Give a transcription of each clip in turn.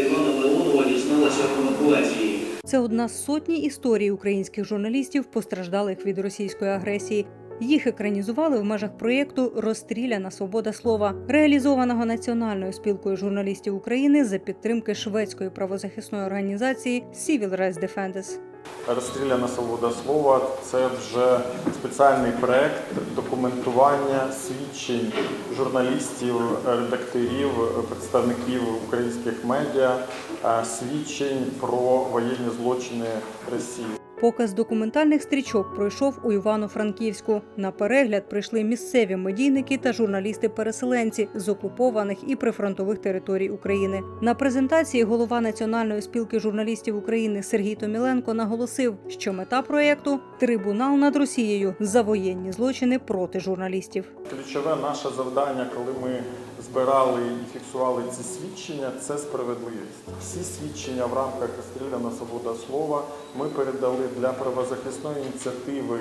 Івана Леонова дізналася евакуації. Це одна з сотні історій українських журналістів, постраждалих від російської агресії. Їх екранізували в межах проєкту Розстріляна свобода слова, реалізованого Національною спілкою журналістів України за підтримки шведської правозахисної організації Civil Rights Defenders. Розстріляна свобода слова це вже спеціальний проект документування свідчень журналістів, редакторів, представників українських медіа, е, свідчень про воєнні злочини Росії. Показ документальних стрічок пройшов у Івано-Франківську. На перегляд прийшли місцеві медійники та журналісти-переселенці з окупованих і прифронтових територій України. На презентації голова Національної спілки журналістів України Сергій Томіленко наголосив, що мета проєкту трибунал над Росією за воєнні злочини проти журналістів. Ключове наше завдання, коли ми збирали і фіксували ці свідчення, це справедливість. Всі свідчення в рамках розстріляна свобода слова ми передали для правозахисної ініціативи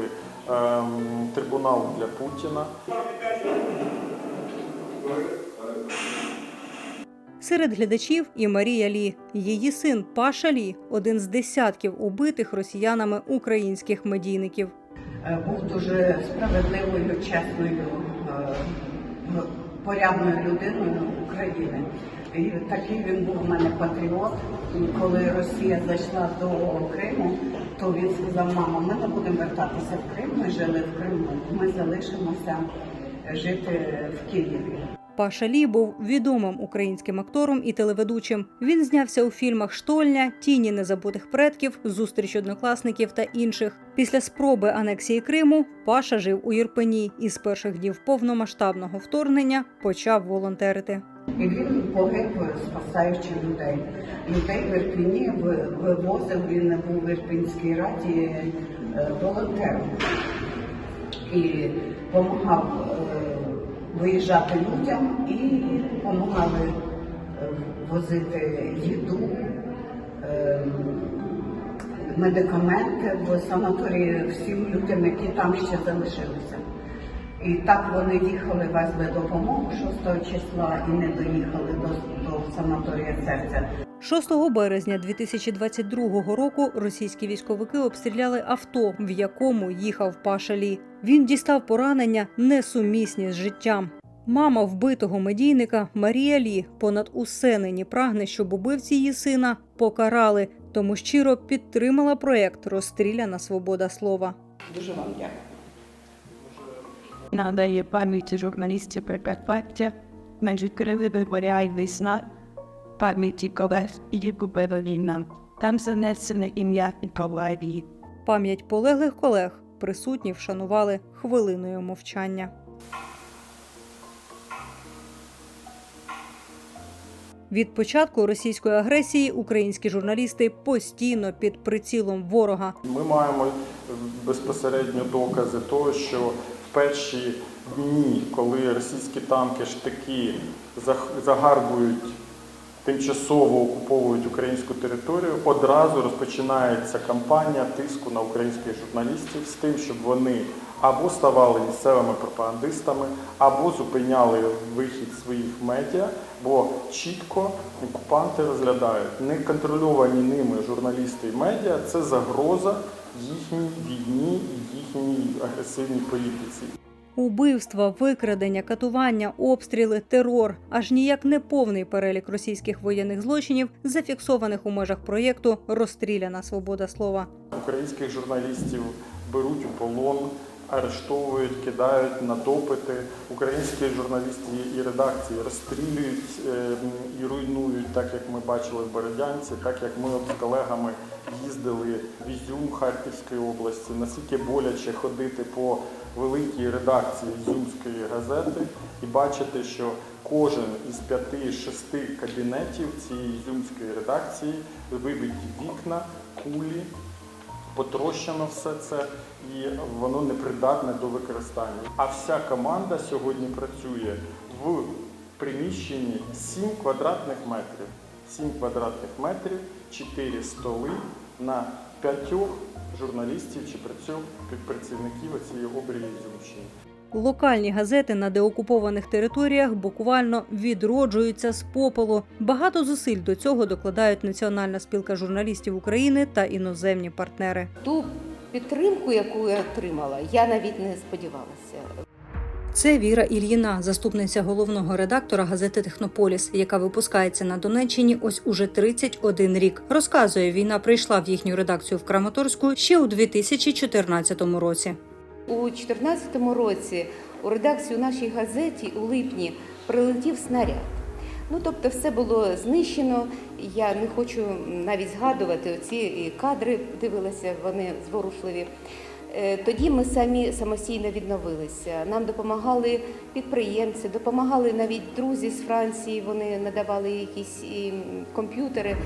ем, трибуналу для Путіна. Серед глядачів і Марія Лі. Її син Паша Лі один з десятків убитих росіянами українських медійників. Е, був дуже справедливою, чесною, е, порядною людиною України. І такий він був у мене патріот. І коли Росія зайшла до Криму, то він сказав: мама, ми не будемо вертатися в Крим. Ми жили в Криму. Ми залишимося жити в Києві. Паша Лі був відомим українським актором і телеведучим. Він знявся у фільмах Штольня, Тіні незабутих предків, Зустріч однокласників та інших. Після спроби анексії Криму Паша жив у Єрпені і з перших днів повномасштабного вторгнення почав волонтерити. Він погиб, спасаючи людей. Людей в Ірпіні ви- вивозив, він був в Ірпінській раді е, волонтером і допомагав виїжджати людям і допомагали е, возити їду, е, медикаменти в санаторії всім людям, які там ще залишилися. І так вони їхали, везли допомогу 6 числа і не доїхали до, до санаторія серця. 6 березня 2022 року російські військовики обстріляли авто, в якому їхав Паша Лі. Він дістав поранення несумісні з життям. Мама вбитого медійника Марія Лі понад усе нині прагне, щоб убивці її сина покарали, тому щиро підтримала проект Розстріляна свобода слова. Дуже вам дякую. надає пам'яті журналістів Прикарпаття, майже кривий меморіальний знак пам'яті колег, купила війна. Там занесене ім'я Ніколаї. Пам'ять полеглих колег присутні вшанували хвилиною мовчання. Від початку російської агресії українські журналісти постійно під прицілом ворога. Ми маємо безпосередньо докази того, що в перші дні, коли російські танки штики загарбують, тимчасово окуповують українську територію, одразу розпочинається кампанія тиску на українських журналістів з тим, щоб вони або ставали місцевими пропагандистами, або зупиняли вихід своїх медіа, бо чітко окупанти розглядають неконтрольовані ними журналісти і медіа це загроза їхній війні і їхній агресивній політиці. Убивства, викрадення, катування, обстріли, терор аж ніяк не повний перелік російських воєнних злочинів, зафіксованих у межах проєкту Розстріляна свобода слова. Українських журналістів беруть у полон, арештовують, кидають на допити. Українські журналісти і редакції розстрілюють е, і руйнують, так як ми бачили в Бородянці, так як ми з колегами їздили в Ізюм Харківської області. Наскільки боляче ходити по великій редакції Ізюмської газети і бачити, що кожен із п'яти-шести кабінетів цієї ізюмської редакції вибиті вікна, кулі, потрощено все це і воно непридатне до використання. А вся команда сьогодні працює в приміщенні 7 квадратних метрів. 7 квадратних метрів, 4 столи на п'ятьох журналістів чи працівників цієї обрії Зюмщини. Локальні газети на деокупованих територіях буквально відроджуються з попелу. Багато зусиль до цього докладають Національна спілка журналістів України та іноземні партнери. Ту підтримку, яку я отримала, я навіть не сподівалася. Це Віра Ільїна, заступниця головного редактора газети Технополіс, яка випускається на Донеччині ось уже 31 рік. Розказує, війна прийшла в їхню редакцію в Краматорську ще у 2014 році. У 2014 році у редакцію нашій газеті у липні прилетів снаряд. Ну, тобто, все було знищено. Я не хочу навіть згадувати ці кадри, дивилася, вони зворушливі. Е, Тоді ми самі самостійно відновилися. Нам допомагали підприємці, допомагали навіть друзі з Франції. Вони надавали якісь комп'ютери.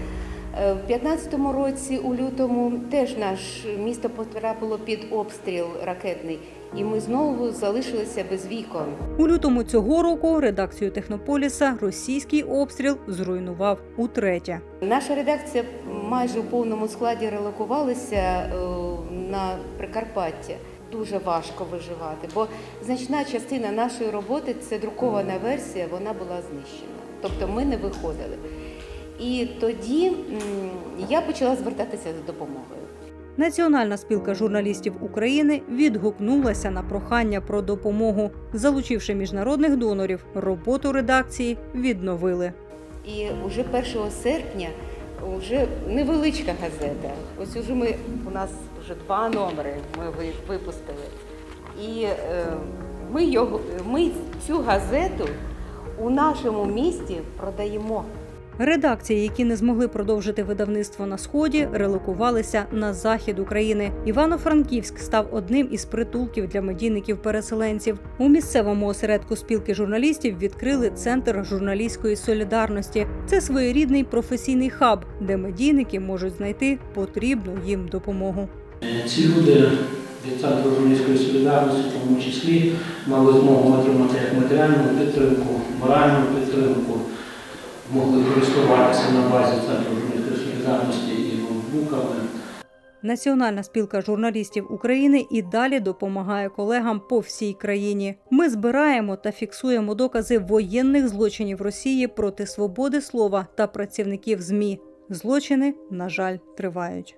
Е, В 15-му році, у лютому, теж наше місто потрапило під обстріл ракетний, і ми знову залишилися без вікон. У лютому цього року редакцію Технополіса російський обстріл зруйнував утретє. Наша редакція майже у повному складі релокувалася е, на Прикарпаття. Дуже важко виживати, бо значна частина нашої роботи це друкована версія, вона була знищена. Тобто ми не виходили. І тоді я почала звертатися за допомогою. Національна спілка журналістів України відгукнулася на прохання про допомогу. Залучивши міжнародних донорів, роботу редакції відновили. І вже 1 серпня вже невеличка газета. Ось уже ми у нас вже два номери ми ви- випустили. І е, ми його ми цю газету у нашому місті продаємо. Редакції, які не змогли продовжити видавництво на сході, релокувалися на захід України. Івано-Франківськ став одним із притулків для медійників-переселенців. У місцевому осередку спілки журналістів відкрили центр журналістської солідарності. Це своєрідний професійний хаб, де медійники можуть знайти потрібну їм допомогу. Ці люди від центру журналістської солідарності, в тому числі, мали змогу отримати як матеріальну підтримку, моральну підтримку, могли користуватися на базі центру журналістської солідарності і ноутбуками. Національна спілка журналістів України і далі допомагає колегам по всій країні. Ми збираємо та фіксуємо докази воєнних злочинів Росії проти свободи слова та працівників ЗМІ. Злочини, на жаль, тривають.